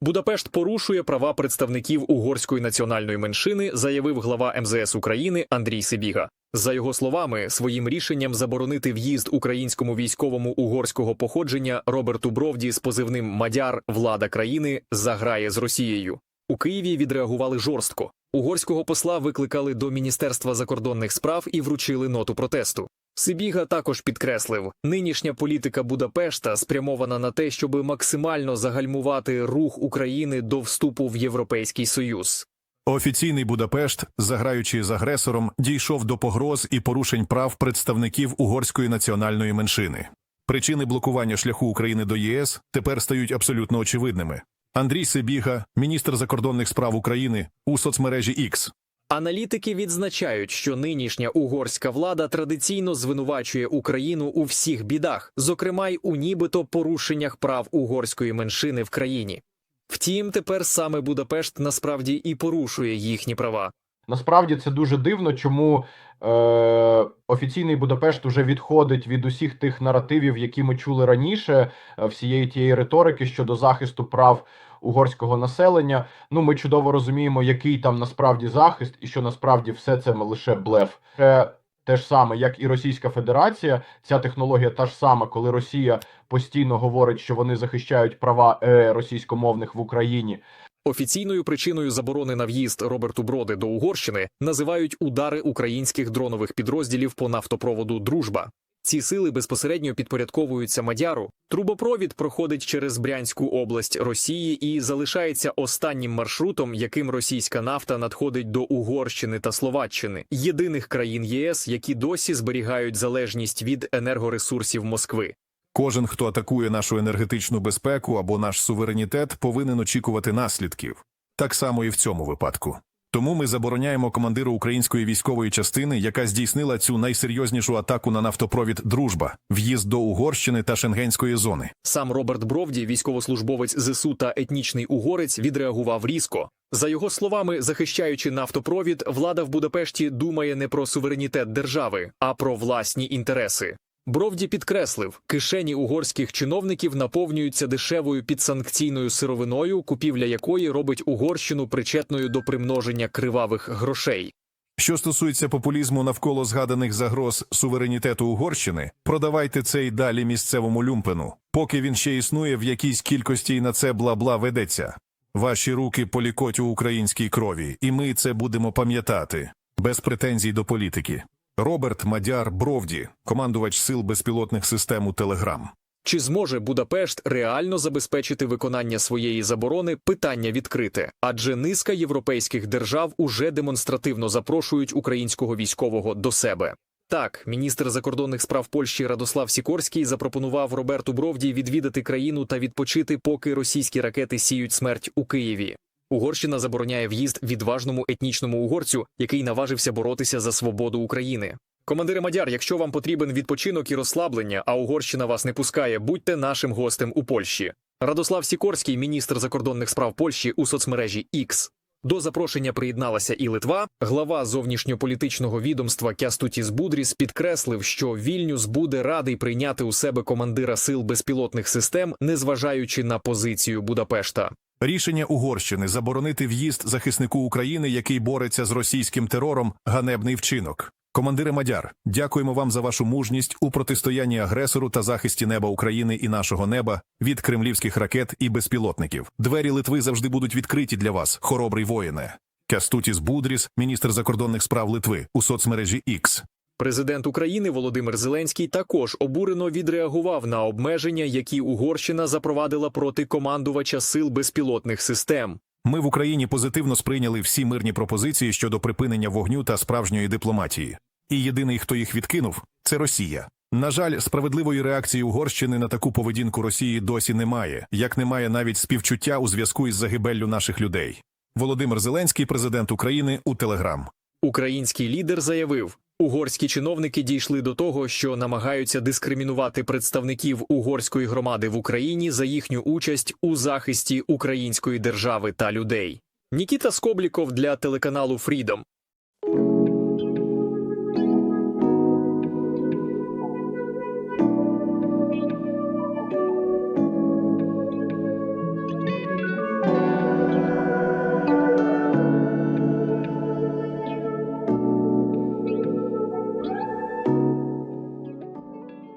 Будапешт порушує права представників угорської національної меншини, заявив глава МЗС України Андрій Сибіга. За його словами, своїм рішенням заборонити в'їзд українському військовому угорського походження Роберту Бровді з позивним Мадяр влада країни заграє з Росією. У Києві відреагували жорстко. Угорського посла викликали до Міністерства закордонних справ і вручили ноту протесту. Сибіга також підкреслив, нинішня політика Будапешта спрямована на те, щоб максимально загальмувати рух України до вступу в Європейський Союз. Офіційний Будапешт, заграючи з агресором, дійшов до погроз і порушень прав представників угорської національної меншини. Причини блокування шляху України до ЄС тепер стають абсолютно очевидними. Андрій Сибіга, міністр закордонних справ України, у соцмережі X. Аналітики відзначають, що нинішня угорська влада традиційно звинувачує Україну у всіх бідах, зокрема й у нібито порушеннях прав угорської меншини в країні. Втім, тепер саме Будапешт насправді і порушує їхні права. Насправді це дуже дивно, чому е, офіційний Будапешт уже відходить від усіх тих наративів, які ми чули раніше, е, всієї тієї риторики щодо захисту прав угорського населення. Ну, ми чудово розуміємо, який там насправді захист, і що насправді все це лише блеф. Це те ж саме, як і Російська Федерація. Ця технологія та ж сама, коли Росія постійно говорить, що вони захищають права е, російськомовних в Україні. Офіційною причиною заборони на в'їзд Роберту Броди до Угорщини називають удари українських дронових підрозділів по нафтопроводу Дружба. Ці сили безпосередньо підпорядковуються Мадяру. Трубопровід проходить через Брянську область Росії і залишається останнім маршрутом, яким російська нафта надходить до Угорщини та Словаччини, єдиних країн ЄС, які досі зберігають залежність від енергоресурсів Москви. Кожен, хто атакує нашу енергетичну безпеку або наш суверенітет, повинен очікувати наслідків. Так само і в цьому випадку. Тому ми забороняємо командиру української військової частини, яка здійснила цю найсерйознішу атаку на нафтопровід Дружба, в'їзд до Угорщини та Шенгенської зони. Сам Роберт Бровді, військовослужбовець ЗСУ та етнічний угорець, відреагував різко. За його словами, захищаючи нафтопровід, влада в Будапешті думає не про суверенітет держави, а про власні інтереси. Бровді підкреслив, кишені угорських чиновників наповнюються дешевою підсанкційною сировиною, купівля якої робить Угорщину причетною до примноження кривавих грошей. Що стосується популізму навколо згаданих загроз суверенітету Угорщини, продавайте це й далі місцевому люмпену, поки він ще існує в якійсь кількості і на це бла-бла ведеться. Ваші руки полікоть у українській крові, і ми це будемо пам'ятати, без претензій до політики. Роберт Мадяр Бровді, командувач сил безпілотних систем у Телеграм. Чи зможе Будапешт реально забезпечити виконання своєї заборони? Питання відкрите, адже низка європейських держав уже демонстративно запрошують українського військового до себе. Так, міністр закордонних справ Польщі Радослав Сікорський запропонував Роберту Бровді відвідати країну та відпочити, поки російські ракети сіють смерть у Києві. Угорщина забороняє в'їзд відважному етнічному угорцю, який наважився боротися за свободу України. Командири Мадяр, якщо вам потрібен відпочинок і розслаблення, а Угорщина вас не пускає, будьте нашим гостем у Польщі. Радослав Сікорський, міністр закордонних справ Польщі у соцмережі X. До запрошення приєдналася і Литва. Глава зовнішньополітичного відомства Кястутіс Будріс підкреслив, що Вільнюс буде радий прийняти у себе командира сил безпілотних систем, незважаючи на позицію Будапешта. Рішення Угорщини заборонити в'їзд захиснику України, який бореться з російським терором, ганебний вчинок. Командири Мадяр, дякуємо вам за вашу мужність у протистоянні агресору та захисті неба України і нашого неба від кремлівських ракет і безпілотників. Двері Литви завжди будуть відкриті для вас, хоробрий воїне. Кястутіс Будріс, міністр закордонних справ Литви, у соцмережі X. Президент України Володимир Зеленський також обурено відреагував на обмеження, які Угорщина запровадила проти командувача сил безпілотних систем. Ми в Україні позитивно сприйняли всі мирні пропозиції щодо припинення вогню та справжньої дипломатії. І єдиний, хто їх відкинув, це Росія. На жаль, справедливої реакції Угорщини на таку поведінку Росії досі немає, як немає навіть співчуття у зв'язку із загибеллю наших людей. Володимир Зеленський, президент України, у Телеграм. Український лідер заявив, угорські чиновники дійшли до того, що намагаються дискримінувати представників угорської громади в Україні за їхню участь у захисті української держави та людей. Нікіта Скобліков для телеканалу Freedom.